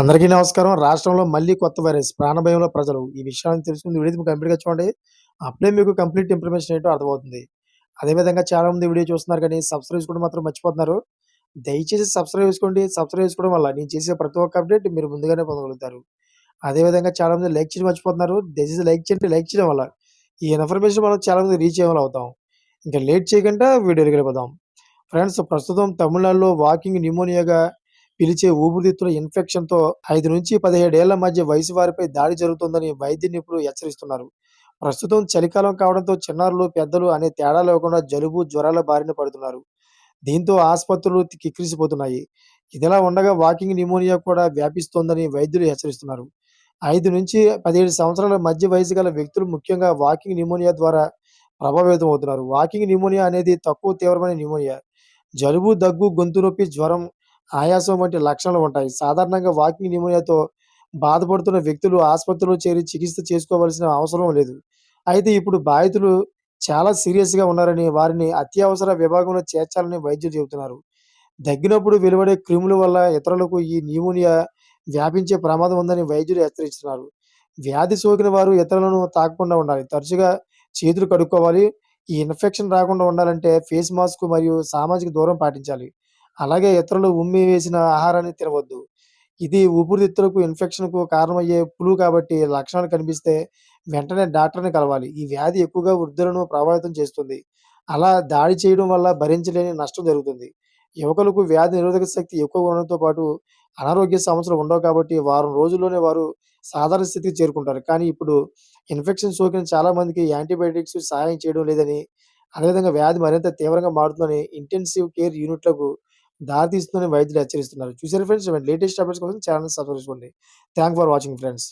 అందరికీ నమస్కారం. రాష్ట్రంలో మళ్ళీ కొత్త వైరస్ ప్రాణభయంలో ప్రజలు. ఈ విషయాన్ని తెలుసుకుంది వీడియో కంప్లీట్‌గా చూడండి. అప్పుడే మీకు కంప్లీట్ ఇన్ఫర్మేషన్ ఏంటో అర్థమవుతుంది. అదేవిధంగా చాలామంది వీడియో చూస్తున్నారు కానీ సబ్స్క్రైబ్ చేసుకోవడం మాత్రం మర్చిపోతున్నారు. దయచేసి సబ్స్క్రైబ్ చేసుకోండి. సబ్స్క్రైబ్ చేసుకోవడం వల్ల నేను చేసే ప్రతి ఒక్క అప్డేట్ మీరు ముందుగానే పొందగలుగుతారు. అదేవిధంగా చాలామంది లైక్ చేయడం మర్చిపోతున్నారు. దయచేసి లైక్ చేయండి. లైక్ చేయడం వల్ల ఈ ఇన్ఫర్మేషన్ మనం చాలామంది రీచ్ అయ్యేలా అవుతాం. ఇంకా లేట్ చేయకుండా వీడియోకి వెళ్ళిపోదాం. ఫ్రెండ్స్ ప్రస్తుతం తమిళనాడులో వాకింగ్ న్యూమోనియాగా పిలిచే ఊపిరితిత్తుల ఇన్ఫెక్షన్‌తో ఐదు నుంచి పదిహేడేళ్ళ మధ్య వయసు వారిపై దాడి జరుగుతుందని వైద్య నిపుణులు హెచ్చరిస్తున్నారు. ప్రస్తుతం చలికాలం కావడంతో చిన్నారులు, పెద్దలు అనే తేడా లేకుండా జలుబు, జ్వరాల బారిన పడుతున్నారు. దీంతో ఆసుపత్రులు కిక్కిరిసిపోతున్నాయి. ఇదిలా ఉండగా వాకింగ్ నిమోనియా కూడా వ్యాపిస్తోందని వైద్యులు హెచ్చరిస్తున్నారు. 5-17 సంవత్సరాల మధ్య వయసు గల వ్యక్తులు ముఖ్యంగా వాకింగ్ న్యూమోనియా ద్వారా ప్రభావితం అవుతున్నారు వాకింగ్ నిమోనియా అనేది తక్కువ తీవ్రమైన నిమోనియా జలుబు, దగ్గు, గొంతు నొప్పి, జ్వరం, ఆయాసం వంటి లక్షణాలు ఉంటాయి. సాధారణంగా వాకింగ్ న్యూమోనియాతో బాధపడుతున్న వ్యక్తులు ఆసుపత్రిలో చేరి చికిత్స చేసుకోవాల్సిన అవసరం లేదు. అయితే ఇప్పుడు బాధితులు చాలా సీరియస్‌గా ఉన్నారని, వారిని అత్యవసర విభాగంలో చేర్చాలని వైద్యులు చెబుతున్నారు. దగ్గినప్పుడు వెలువడే క్రిముల వల్ల ఇతరులకు ఈ న్యూమోనియా వ్యాపించే ప్రమాదం ఉందని వైద్యులు హెచ్చరిస్తున్నారు. వ్యాధి సోకిన వారు ఇతరులను తాకకుండా ఉండాలి. తరచుగా చేతులు కడుక్కోవాలి. ఈ ఇన్ఫెక్షన్ రాకుండా ఉండాలంటే ఫేస్ మాస్క్ మరియు సామాజిక దూరం పాటించాలి. అలాగే ఇతరులు ఉమ్మి వేసిన ఆహారాన్ని తినవద్దు. ఇది ఊపిరితిత్తులకు ఇన్ఫెక్షన్‌కు కారణమయ్యే ఫ్లూ కాబట్టి లక్షణాలు కనిపిస్తే వెంటనే డాక్టర్‌ని కలవాలి. ఈ వ్యాధి ఎక్కువగా వృద్ధులను ప్రభావితం చేస్తుంది. అలా దాడి చేయడం వల్ల భరించలేని నష్టం జరుగుతుంది. యువకులకు వ్యాధి నిరోధక శక్తి ఎక్కువ ఉండడంతో పాటు అనారోగ్య సమస్యలు ఉండవు కాబట్టి వారం రోజుల్లోనే వారు సాధారణ స్థితికి చేరుకుంటారు. కానీ ఇప్పుడు ఇన్ఫెక్షన్ సోకిన చాలా మందికి యాంటీబయాటిక్స్ సహాయం చేయడం లేదని, అదేవిధంగా వ్యాధి మరింత తీవ్రంగా మారుతుందని ఇంటెన్సివ్ కేర్ యూనిట్‌లకు దారితీస్తుందని వైద్యులు హెచ్చరిస్తున్నారు. చూసారు ఫ్రెండ్స్ లేటెస్ట్ అప్డేట్స్ కోసం ఛానల్ సబ్స్క్రైబ్ చేసుకోండి. Thank for watching friends.